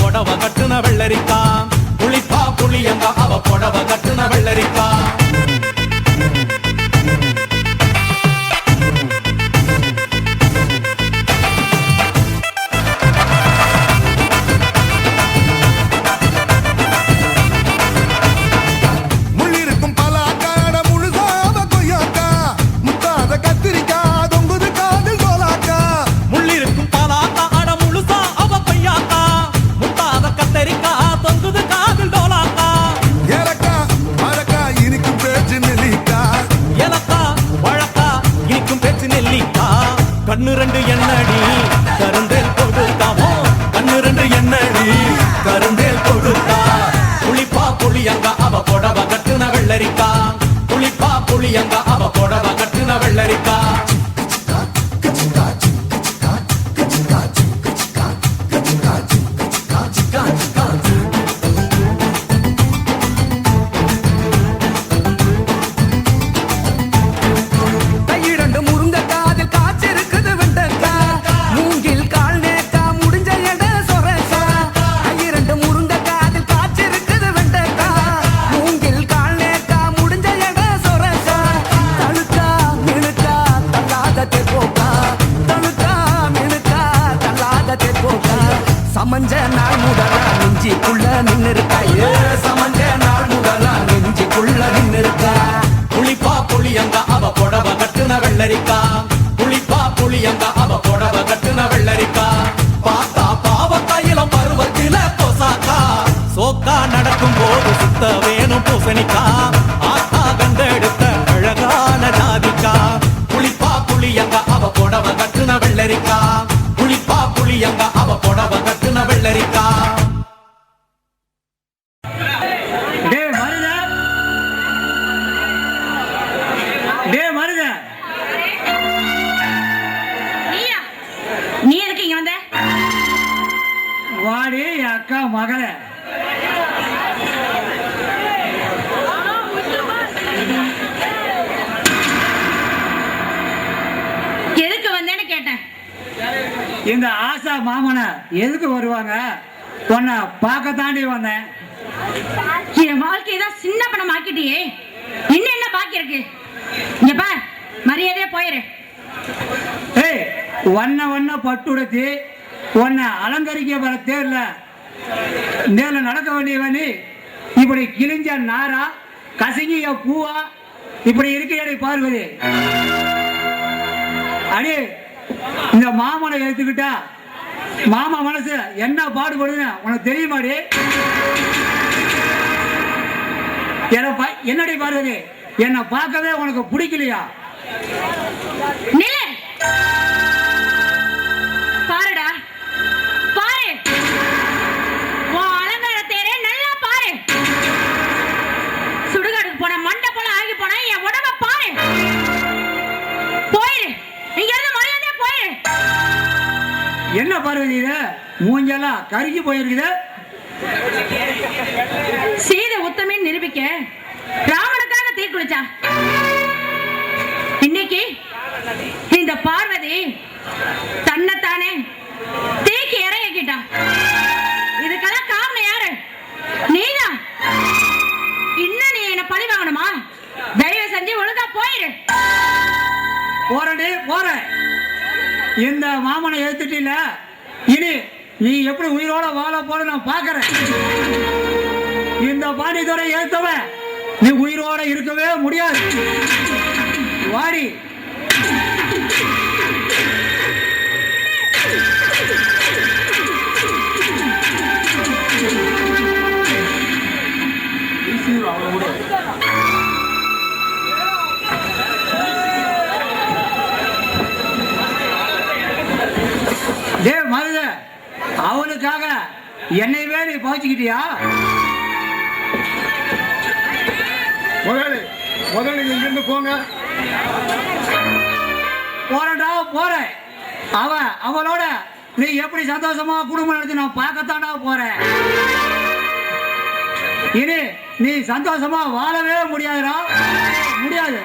புடவ கட்டுன வெள்ளரிக்கா புளிப்பா புளியங்கா அவ புடவ கட்டுன வெள்ளரிக்கா. சமஞ்ச நாள் முதலா நெஞ்சிக்குள்ள நின்னு இருக்கா ஏ சமஞ்ச நாள் முதலா நெஞ்சிக்குள்ள நின்னு இருக்கா புளிப்பா புளியங்க அவ புடவ கட்டுன வெள்ளரிக்கா. புளிப்பா புளியங்க அவ புடவ கட்டுன வெள்ளரிக்கா. பார்த்தா பாவத்தையில பருவத்தில பொசாக்கா. சோக்கா நடக்கும் போது சுத்த வேணும் பூசணிக்கா. நீயா? நீ எதுக்கு இங்க வந்த? வாடி அக்கா மகளே. எதுக்கு மாமனை எதுக்கு வருவாங்க? உன்னை பார்க்க தாண்டி வந்தேன். என் வாழ்க்கையை தான் சின்ன பணம் ஆக்கிட்டியே. இன்னும் என்ன பாக்கி இருக்கு? இங்க பார் மரியாதையா போயிரு. ஏய் வண்ண வண்ண பட்டுடுத்தி உன்னை அலங்கரிக்க வர தேர்ல நேர்ல நடக்க வேண்டிய நீ. இப்படி கிழிஞ்ச நாரா கசங்கிய பூவா இப்படி இருக்கையடி பார்வதி. அடி இந்த மாமனை எடுத்துக்கிட்டா மாமா மனசு என்ன பாடுபடுதுன்னு உனக்கு தெரியுமாடி என்னடி பார்வதி என்னை பார்க்கவே உனக்கு பிடிக்கலையா? நில்லு. என்ன பார்வதி இது மூஞ்செல்லாம் கருகி போயிருக்குது. சீதை உத்தமின்னு நிரூபிக்க ராமனுக்காக தீ குளிச்சா இன்னைக்கு இந்த பார்வதி தன்னைத்தானே தீக்கு இறங்கிட்டா இதுக்கெல்லாம் காரணம் யாரு? நீதான். இன்னும் நீ என்ன பழி வாங்கணுமா? தயவு செஞ்சு ஒழுங்கா போயிரு. போறேன்டி போறேன். இந்த மாமனை எடுத்துட்டில இனி நீ எப்படி உயிரோட வாழ போற நான் பாக்குறேன் இந்த பாண்டித்துறை எடுத்தவன் நீ உயிரோட இருக்கவே முடியாது. வாடி. டே மருத அவனுக்காக என்னையவே நீ பாய்ச்சிக்கிட்டியா முதலாளி முதல்ல இங்கிருந்து போங்க. போறேன்டா போறேன். அவ அவளோட நீ எப்படி சந்தோஷமா குடும்பம் நடத்தி நான் பார்க்கத்தான்டா போறேன். இனி நீ சந்தோஷமா வாழவே முடியாதுடா. முடியாது.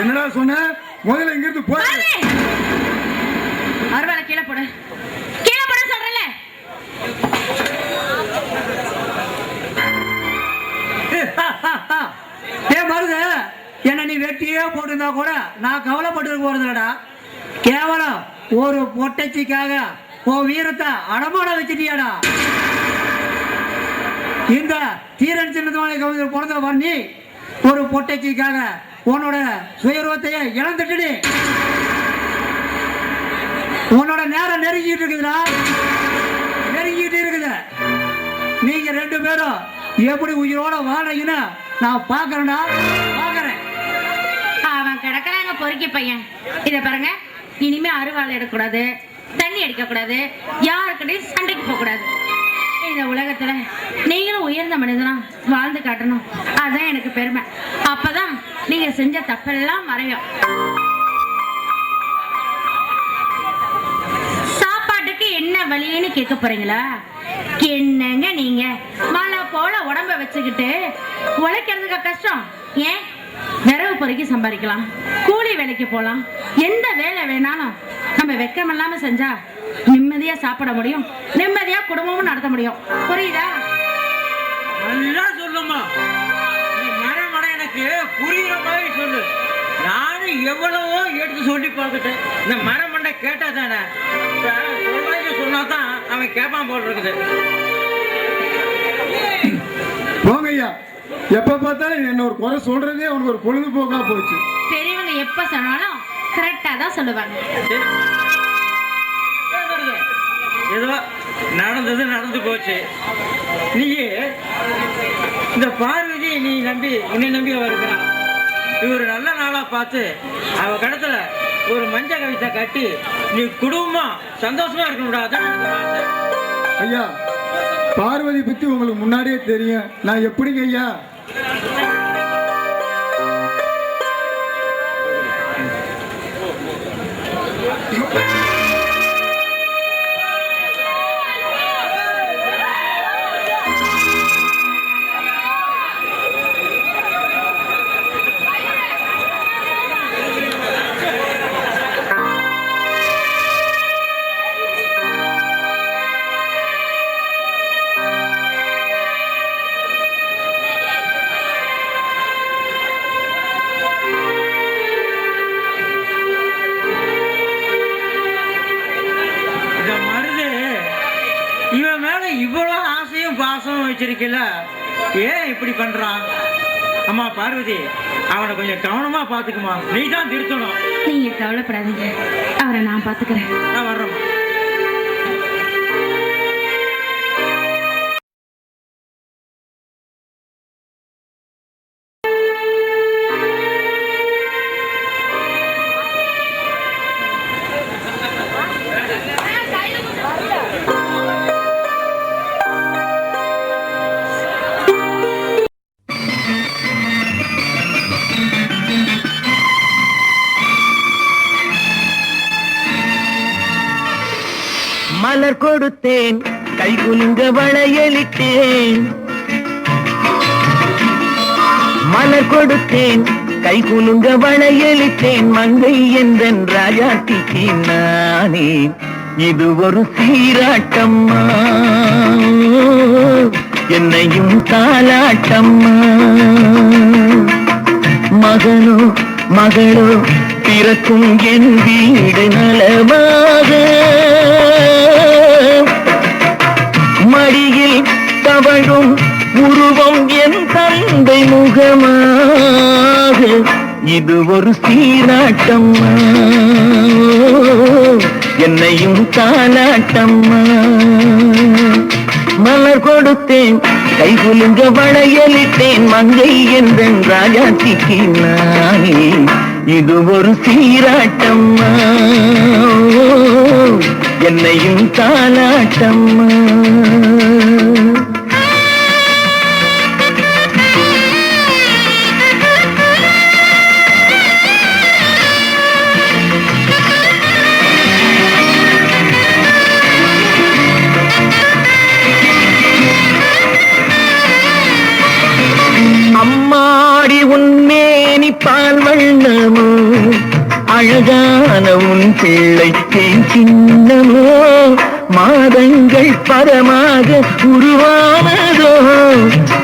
என்னடா சொன்ன? முதல்ல இங்கிருந்து போய். அருவால கீழே போடு. கீழே போட சொல்றல ஏ மருது என்ன நீ வெட்டியே போட்டிருந்தா கூட நான் கவலைப்பட்டு போறதுலடா கேவலம் ஒரு பொட்டச்சிக்காக உன் வீரத்தை அடமான வச்சிட்டியாடா. இந்த தீரன் சின்னதுமான கவிதை பிறந்த பண்ணி ஒரு பொட்டைக்காக உன்னோட சுயரூபத்தையே இழந்துட்டு உன்னோட நேரம் நெருங்கிட்டு இருக்குதுடா. நெருங்கிட்டு இருக்குது. நீங்க ரெண்டு பேரும் எப்படி உயிரோட வாழறீங்கன்னு நான் பாக்குறேன்டா. பாக்குறேன். அவன் கிடக்குறாங்க பொறுக்கி பையன். இத பாருங்க. இனிமே அருவாள் எடுக்கக்கூடாது. தண்ணி அடிக்கக்கூடாது. யாருக்கிட்டையும் சண்டைக்கு போகக்கூடாது. இந்த உலகத்துல நீங்களும் உயர்ந்த மனிதனா வாழ்ந்து காட்டணும். அதுதான் எனக்கு பெருமை. அப்பதான் நீங்க செஞ்ச தப்பெல்லாம் மறையும். என்ன வழின்னு கேட்க போறீங்களா? என்னங்க நீங்க? மழை போல உடம்ப வச்சுக்கிட்டு உழைக்கிறதுக்கு கஷ்டம். ஏன்? விரவு பொறுக்கி சம்பாதிக்கலாம். கூலி வேலைக்கு போலாம். எந்த வேலை வேணாலும் நம்ம வெக்கம் இல்லாம செஞ்சா நிம்மதியா சாப்பிட முடியும். நிம்மதியா குடும்பமும் நடத்த முடியும். புரியுதா? நல்லா சொல்லுமா எனக்கு புரியுற மாதிரி சொல்லு. நானும் எவ்வளவோ எடுத்து சொல்லி பார்த்துட்டேன். இந்த மரம் கேட்டா தானே? அவன் கேட்பான் போல் இருக்குது. போங்க ஐயா எப்ப பார்த்தாலும் என்ன ஒரு குறை சொல்றதே உனக்கு ஒரு பொழுதுபோக்கா போச்சு. பெரியவங்க எப்ப சொன்னாலும் கரெக்டா தான் சொல்லுவாங்க. ஏதோ நடந்தது நடந்து போச்சு. நீ இந்த பார்வதி நீ நம்பி உன்னை நம்பி அவ இருக்கிறான் இவர் நல்ல நாளா பார்த்து அவ கடத்துல ஒரு மஞ்ச கவிதை கட்டி நீ குடும்பமா சந்தோஷமா இருக்கணும்டா அதான் ஐயா பார்வதி பத்தி உங்களுக்கு முன்னாடியே தெரியும். நான் எப்படிங்க ஐயா? கவலைப்படாதீங்க. அவரை நான் பாத்துக்கிறேன் நான் வர்றேம்மா. மலர் கை குலுங்க வளையளித்தேன். மங்கை என்றன் ராஜாத்திக்கு நானே. இது ஒரு சீராட்டம்மா. என்னையும் தாலாட்டம்மா மகனோ மகளோ பிறக்கும் என் வீடு நலமாக. மடியில் தவழும் உருவம் என் தந்தை முகமாக. இது ஒரு சீராட்டம்மா. என்னையும் தாலாட்டம்மா மலர் கொடுத்தேன் கை குலுங்க வளையலிட்டேன் மங்கை என்றன் ராஜாத்திக்கு நானே. இது ஒரு சீராட்டம்மா. என்னையும் தாலாட்டம்மா அழகான உன் பிள்ளைக்கு சின்னமோ மாதங்கள் பரமாக உருவானதோ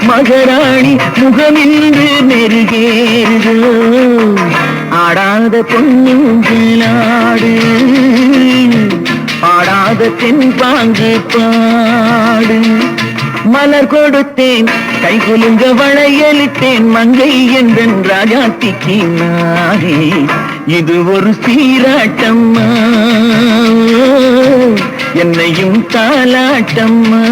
மகராணி முகமின்று மெருகேறுதோ. ஆடாத பொன்னுங்களாடு ஆடாத தென்பாங்கு பாடு. மலர் கொடுத்தேன் கை குலுங்க வளையலிட்டேன் மங்கை என்றன் ராஜாத்திக்கு நானே இது ஒரு சீராட்டம்மா. என்னையும் தாலாட்டம்மா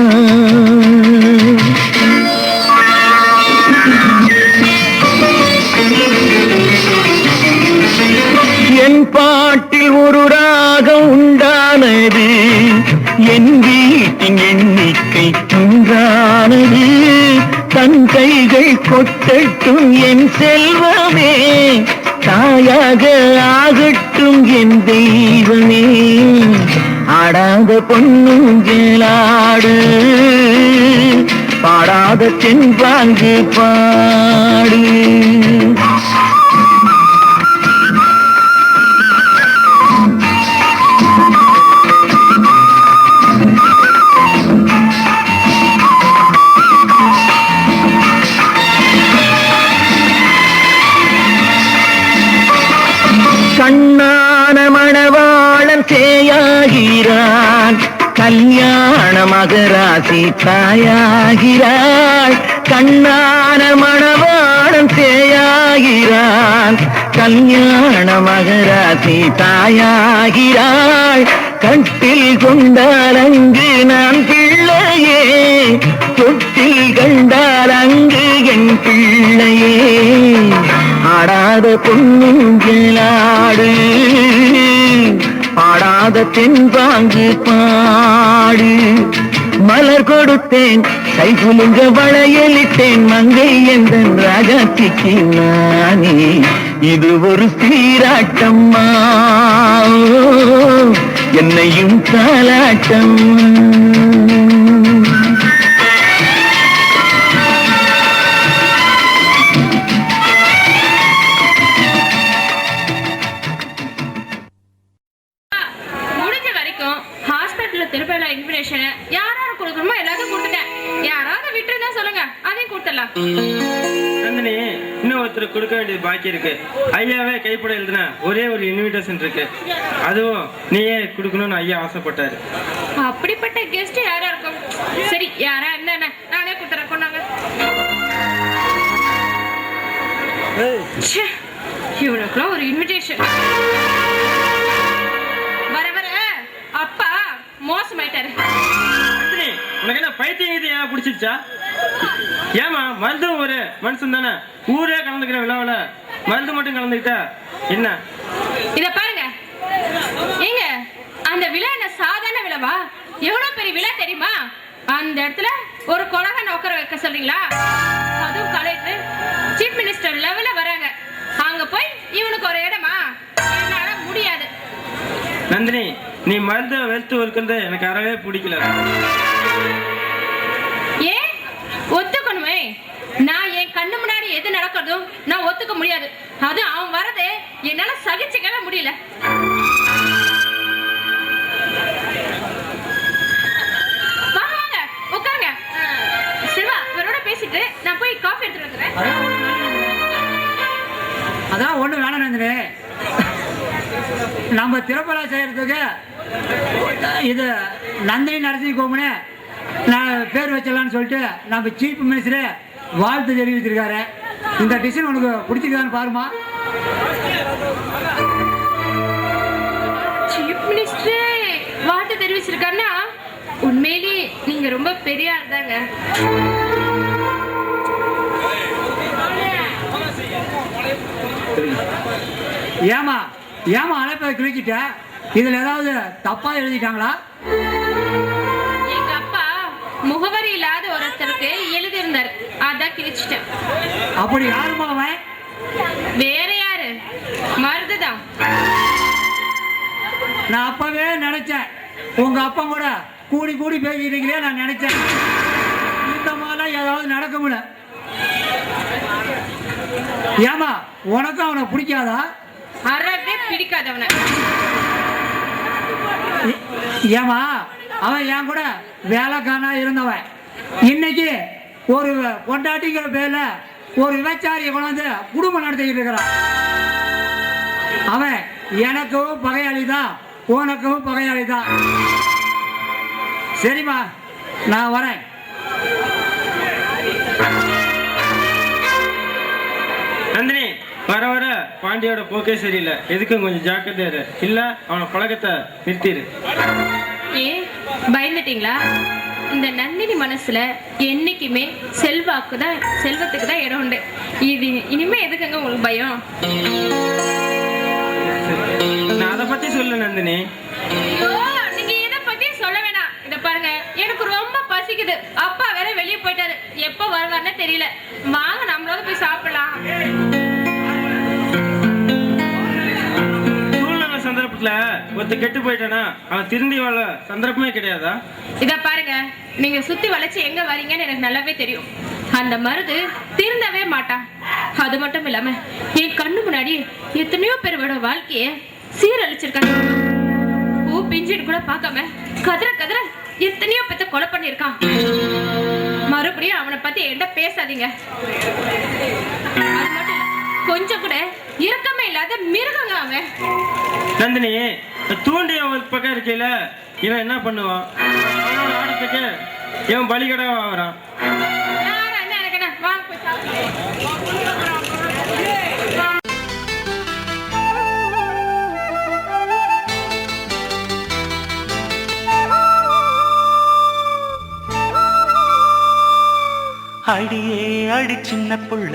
என் பாட்டில் ஒரு ராகம் உண்டானது என் வீட்டின் எண்ணிக்கை உண்டானது தன் கைகள் கொட்டட்டும் என் செல்வமே. தாயாக ஆகட்டும் என் தெய்வமே. ஆடாத பொன்னுஞ்சலாடு பாடாத தென்பாங்கு பாடு. கல்யாண மகராசி தாயாகிறாள். கண்ணான மணவாளன் தேயாகிறான் கல்யாண மகராசி தாயாகிறாள். கட்டில் கொண்டால் அங்கு நான் பிள்ளையே. தொட்டில் கண்டால் அங்கு என் பிள்ளையே. ஆடாத பொன்னுங்களாடு மாத தென்பாங்கு பாடு. மலர் கொடுத்தேன் கை குலுங்க வளையலிட்டேன் மங்கை எந்தன் ராஜாத்திக்கு நானே. இது ஒரு சீராட்டம்மா என்னையும் தாலாட்டம்மா ஆசைப்பட்டாரு அப்படிப்பட்ட கெஸ்ட் யாரா இருக்கும்? சரி யாரா என்ன? நானே கொடுத்துறேன் கொண்டாங்க. இவனுக்குலாம் ஒரு இன்விடேஷன் வர வர. அப்பா மோசமாயிட்டாரு. உனக்கு என்ன பைத்தியம் இது ஏன் பிடிச்சிருச்சா? ஏமா மருது ஒரு மனுஷன் தானே? ஊரே கலந்துக்கிற விழாவில் மருந்து மட்டும் கலந்துக்கிட்டா என்ன? இத பாருங்க. ஏங்க அந்த விழா விழாவா எவ்வளவு பெரிய விழா தெரியுமா? அந்த இடத்துல ஒரு கொலகன் உட்கார வைக்க சொல்றீங்களா? அதுவும் கலெக்டர் சீஃப் மினிஸ்டர் லெவல்ல வராங்க. அங்க போய் இவனுக்கு ஒரு இடமா? என்னால முடியாது. நந்தினி நீ மருந்தை வெறுத்து இருக்கிறது எனக்கு அறவே பிடிக்கல. ஏன் ஒத்துக்கணுமே. நான் என் கண்ணு முன்னாடி எது நடக்கிறதும் நான் ஒத்துக்க முடியாது. அது அவன் வரது என்னால சகிச்சுக்கவே முடியல. நம்ம திருப்பலா செய்யறதுக்கு இது நந்தினி நரசிங்க கோமனே நான் பேர் வச்சிடலாம்னு சொல்லிட்டு நம்ம சீஃப் மினிஸ்டர் வாழ்த்து தெரிவிச்சிருக்காரு இந்த டிசைன் உனக்கு பிடிச்சிருக்கான்னு பாருமா. சீஃப் மினிஸ்டர் வாழ்த்து தெரிவிச்சிருக்காருன்னா உண்மையிலேயே நீங்க ரொம்ப பெரிய ஆள் தாங்க. ஏமா ஏமா அழைப்பை கிழிச்சிட்ட இதுல ஏதாவது தப்பா எழுதிட்டாங்களா? எங்க அப்பா முகவரி இல்லாத ஒருத்தருக்கு எழுதியிருந்தாரு. அதான் கிழிச்சிட்டேன். அப்படி யாருமா அவன் வேற யாரு? மருதுதான். நான் அப்பவே நினைச்சேன். உங்க அப்பா கூட கூடி கூடி பேசிட்டீங்களே நான் நினைச்சேன். இந்த மாதிரிலாம் ஏதாவது நடக்க முடியல. ஏமா உனக்கும் அவனை பிடிக்காதா? அறவே பிடிக்காதவன. ஏமா அவன் என் கூட வேலைக்காரனா இருந்தவன். இன்னைக்கு ஒரு பொண்டாட்டிங்கிற பேர்ல ஒரு விபச்சாரியை கொண்டாந்து குடும்பம் நடத்திக்கிட்டு இருக்கிறான். அவன் எனக்கும் பகையாளி தான் உனக்கும் பகையாளி தான் சரிம்மா நான் வரேன். வர வர பாண்டியோட போக்கே சரியில்லை. எதுக்கும் கொஞ்சம் ஜாக்கிரதையா இரு. இல்ல அவன பழக்கத்தை நிறுத்திடு ஏ பயந்துட்டீங்களா? இந்த நந்தினி மனசுல என்னைக்குமே செல்வாக்கு தான் செல்வத்துக்கு தான் இடம் உண்டு. இது இனிமே எதுக்குங்க உங்களுக்கு பயம்? நான் அதை பத்தி சொல்ல நந்தினி. பாருங்க எனக்கு ரொம்ப பசிக்குது. அப்பா வேற வெளியே போயிட்டாரு. எப்ப வருவாருன்னு தெரியல. வாங்க நம்மளோட போய் சாப்பிடலாம். ஒருத்த கெட்டு போயிட்டானா? அவன் திருந்தி வாழ சந்தர்ப்பமே கிடையாதா? இத பாருங்க நீங்க சுத்தி வளைச்சு எங்க வரீங்கன்னு எனக்கு நல்லாவே தெரியும். அந்த மருது திருந்தவே மாட்டான் அது மட்டும் இல்லாம என் கண்ணு முன்னாடி எத்தனையோ பேரோட வாழ்க்கைய சீரழிச்சிருக்காங்க. பூ பிஞ்சின்னு கூட பார்க்காம கதற கதற எத்தனையோ பேத்த கொலை பண்ணிருக்கான் மறுபடியும் அவனை பத்தி என்கிட்ட பேசாதீங்க. அது மட்டும் இல்ல, கொஞ்சம் கூட இரக்கமே இல்லாத மிருகங்க அவன். நந்தினி தூண்டி அவன் பக்கம் இருக்கையில இவன் என்ன பண்ணுவான்? அவனோட ஆட்டத்துக்கு இவன் பலிகடா ஆகிறான் அடியே அடி சின்ன புள்ள.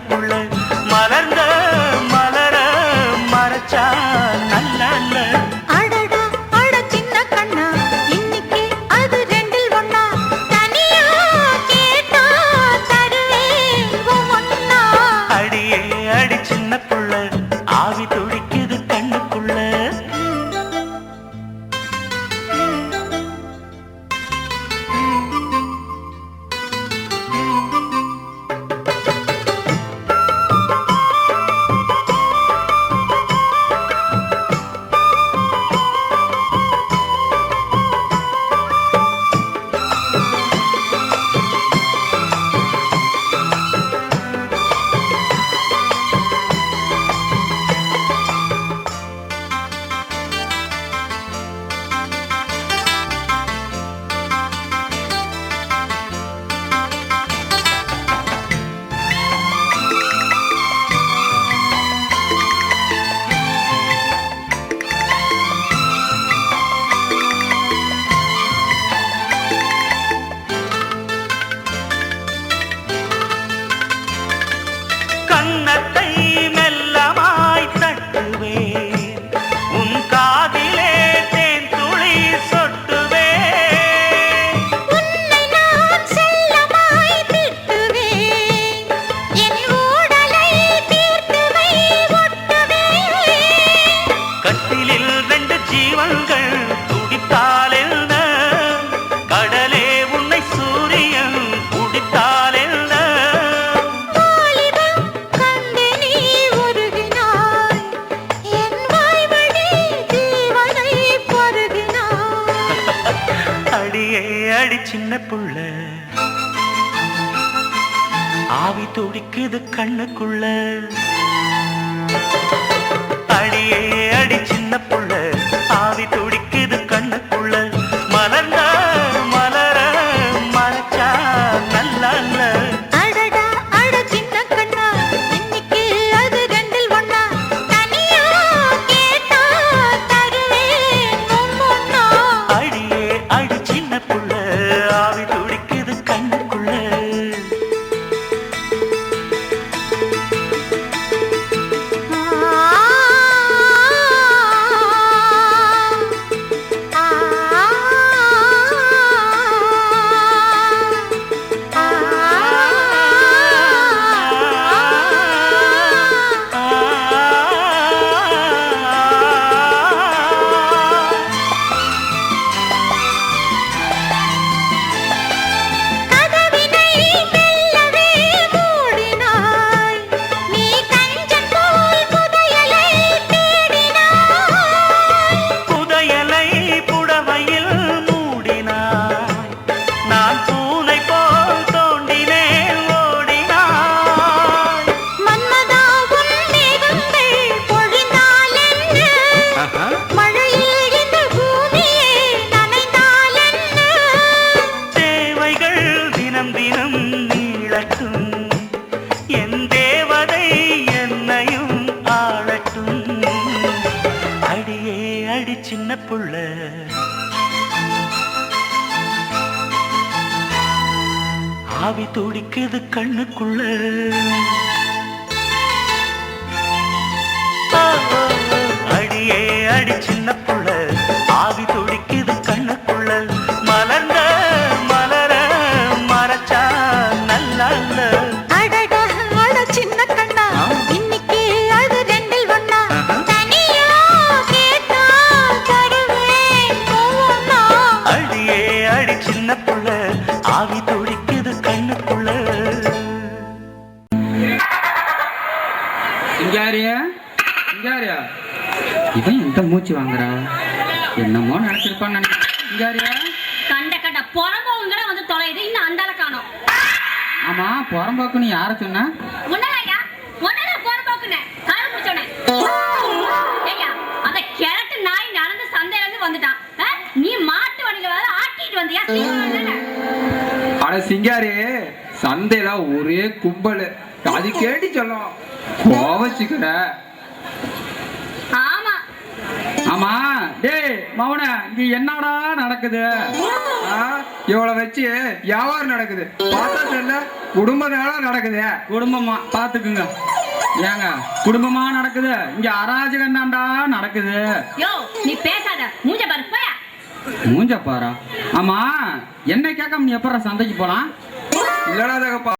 துடிக்குது கண்ணுக்குள்ள. அடியே அடி சின்ன சின்ன மூச்சு வாங்குறா? என்னமோ நினைச்சிருப்பான்னு நினைக்கிறேன். கண்ட கண்ட புறம்போங்கிற வந்து தொலையுது. இன்னும் அந்தால காணோம். ஆமா புறம்போக்குன்னு யார சொன்னா? உன்னதாயா உன்னதான் புறம்போக்குன கால பிடிச்சோனே ஐயா அந்த கிழட்டு நாய் நடந்து சந்தையில இருந்து வந்துட்டான்? நீ மாட்டு வண்டியில வர ஆட்டிட்டு வந்தியா. ஆனா சிங்காரி சந்தையில ஒரே கும்பல். அது கேட்டு சொல்லும். கோவச்சுக்கிற ஆமா. டேய் மவன இங்க என்னடா நடக்குது? ஆ, இவளை வச்சு வியாபாரம் நடக்குது. பார்த்தா தெரியல குடும்ப வேலை நடக்குது. குடும்பமா பாத்துக்குங்க. ஏங்க குடும்பமா நடக்குது? இங்க அராஜகம் தான்டா நடக்குது. யோ நீ பேசாத. மூஞ்ச பாரு போயா. மூஞ்ச பாரா? ஆமா என்ன கேட்காம நீ எப்பறம் சந்தைக்கு போலாம்? இல்லடா தகப்பா.